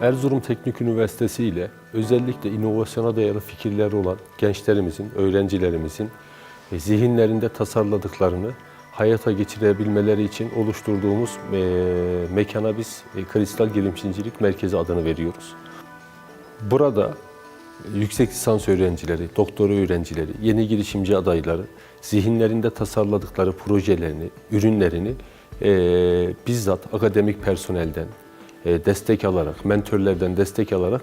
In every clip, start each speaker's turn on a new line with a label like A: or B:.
A: Erzurum Teknik Üniversitesi ile özellikle inovasyona dayalı fikirleri olan gençlerimizin, öğrencilerimizin e, zihinlerinde tasarladıklarını hayata geçirebilmeleri için oluşturduğumuz e, mekana biz e, Kristal Girişimcilik Merkezi adını veriyoruz. Burada yüksek lisans öğrencileri, doktora öğrencileri, yeni girişimci adayları zihinlerinde tasarladıkları projelerini, ürünlerini e, bizzat akademik personelden destek alarak, mentörlerden destek alarak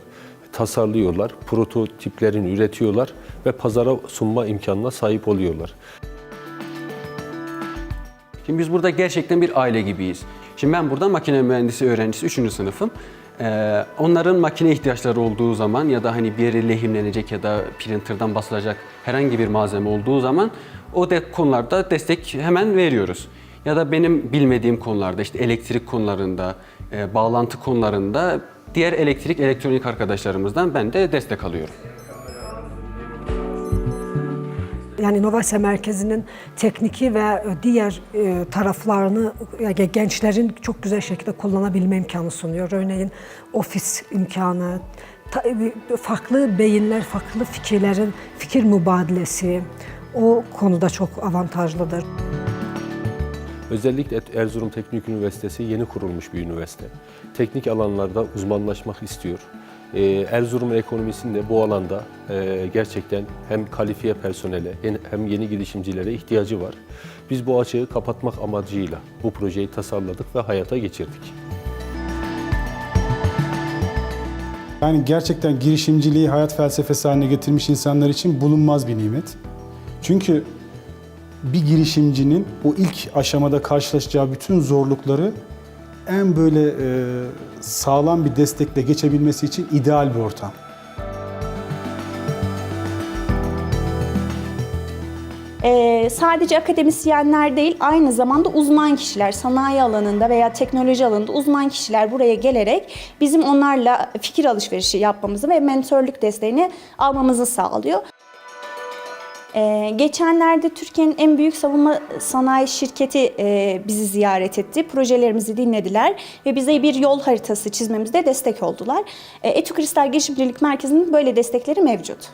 A: tasarlıyorlar, prototiplerini üretiyorlar ve pazara sunma imkanına sahip oluyorlar.
B: Şimdi biz burada gerçekten bir aile gibiyiz. Şimdi ben burada makine mühendisi öğrencisi 3. sınıfım. Ee, onların makine ihtiyaçları olduğu zaman ya da hani bir yere lehimlenecek ya da printer'dan basılacak herhangi bir malzeme olduğu zaman o de konularda destek hemen veriyoruz. Ya da benim bilmediğim konularda işte elektrik konularında, e, bağlantı konularında diğer elektrik elektronik arkadaşlarımızdan ben de destek alıyorum.
C: Yani İnovasya Merkezi'nin tekniki ve diğer e, taraflarını yani gençlerin çok güzel şekilde kullanabilme imkanı sunuyor. Örneğin ofis imkanı, farklı beyinler, farklı fikirlerin fikir mübadilesi o konuda çok avantajlıdır.
A: Özellikle Erzurum Teknik Üniversitesi yeni kurulmuş bir üniversite. Teknik alanlarda uzmanlaşmak istiyor. Ee, Erzurum ekonomisinde bu alanda e, gerçekten hem kalifiye personele hem- yeni girişimcilere ihtiyacı var. Biz bu açığı kapatmak amacıyla bu projeyi tasarladık ve hayata geçirdik.
D: Yani gerçekten girişimciliği hayat felsefesi haline getirmiş insanlar için bulunmaz bir nimet. Çünkü bir girişimcinin o ilk aşamada karşılaşacağı bütün zorlukları en böyle e, sağlam bir destekle geçebilmesi için ideal bir ortam.
E: Ee, sadece akademisyenler değil, aynı zamanda uzman kişiler, sanayi alanında veya teknoloji alanında uzman kişiler buraya gelerek bizim onlarla fikir alışverişi yapmamızı ve mentörlük desteğini almamızı sağlıyor. Ee, geçenlerde Türkiye'nin en büyük savunma sanayi şirketi e, bizi ziyaret etti. Projelerimizi dinlediler ve bize bir yol haritası çizmemizde destek oldular. E, Etü Kristal Girişimcilik Merkezi'nin böyle destekleri mevcut.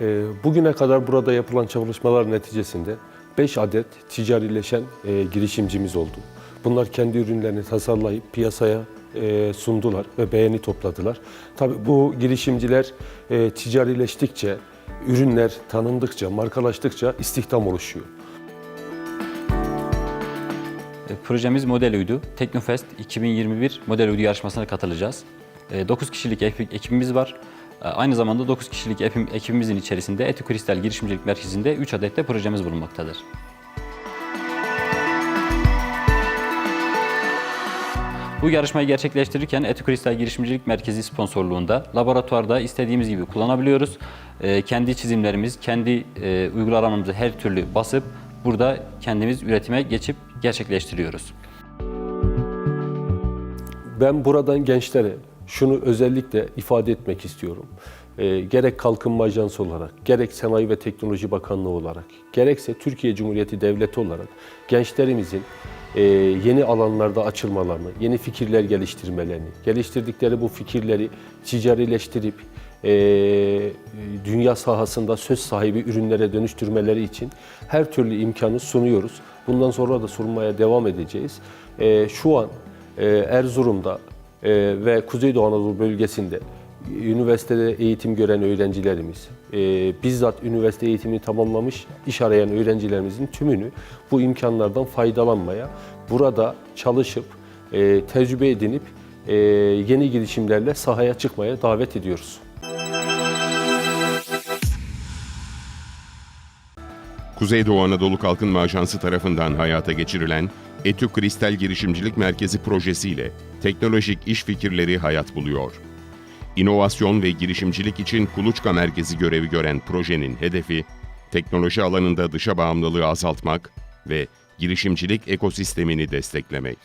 A: Ee, Bugüne kadar burada yapılan çalışmalar neticesinde 5 adet ticarileşen e, girişimcimiz oldu. Bunlar kendi ürünlerini tasarlayıp piyasaya e, sundular ve beğeni topladılar. Tabii bu girişimciler e, ticarileştikçe, ürünler tanındıkça, markalaştıkça istihdam oluşuyor.
F: E, Projemiz Model Uydu. Teknofest 2021 Model Uydu yarışmasına katılacağız. 9 kişilik ekibimiz var. E, Aynı zamanda 9 kişilik ekibimizin içerisinde Etü Kristal Girişimcilik Merkezi'nde 3 adet de projemiz bulunmaktadır. Bu yarışmayı gerçekleştirirken Etü Kristal Girişimcilik Merkezi sponsorluğunda laboratuvarda istediğimiz gibi kullanabiliyoruz. E, Kendi çizimlerimiz, kendi e, uygulamalarımızı her türlü basıp burada kendimiz üretime geçip gerçekleştiriyoruz.
A: Ben buradan gençlere şunu özellikle ifade etmek istiyorum. Ee, gerek Kalkınma Ajansı olarak, gerek Sanayi ve Teknoloji Bakanlığı olarak, gerekse Türkiye Cumhuriyeti Devleti olarak gençlerimizin e, yeni alanlarda açılmalarını, yeni fikirler geliştirmelerini, geliştirdikleri bu fikirleri ticarileştirip e, dünya sahasında söz sahibi ürünlere dönüştürmeleri için her türlü imkanı sunuyoruz. Bundan sonra da sunmaya devam edeceğiz. E, şu an e, Erzurum'da e, ve Kuzeydoğu Anadolu bölgesinde üniversitede eğitim gören öğrencilerimiz, e, bizzat üniversite eğitimini tamamlamış iş arayan öğrencilerimizin tümünü bu imkanlardan faydalanmaya, burada çalışıp, e, tecrübe edinip e, yeni girişimlerle sahaya çıkmaya davet ediyoruz.
G: Kuzeydoğu Anadolu Kalkınma Ajansı tarafından hayata geçirilen Etü Kristal Girişimcilik Merkezi projesiyle teknolojik iş fikirleri hayat buluyor. İnovasyon ve girişimcilik için kuluçka merkezi görevi gören projenin hedefi, teknoloji alanında dışa bağımlılığı azaltmak ve girişimcilik ekosistemini desteklemek.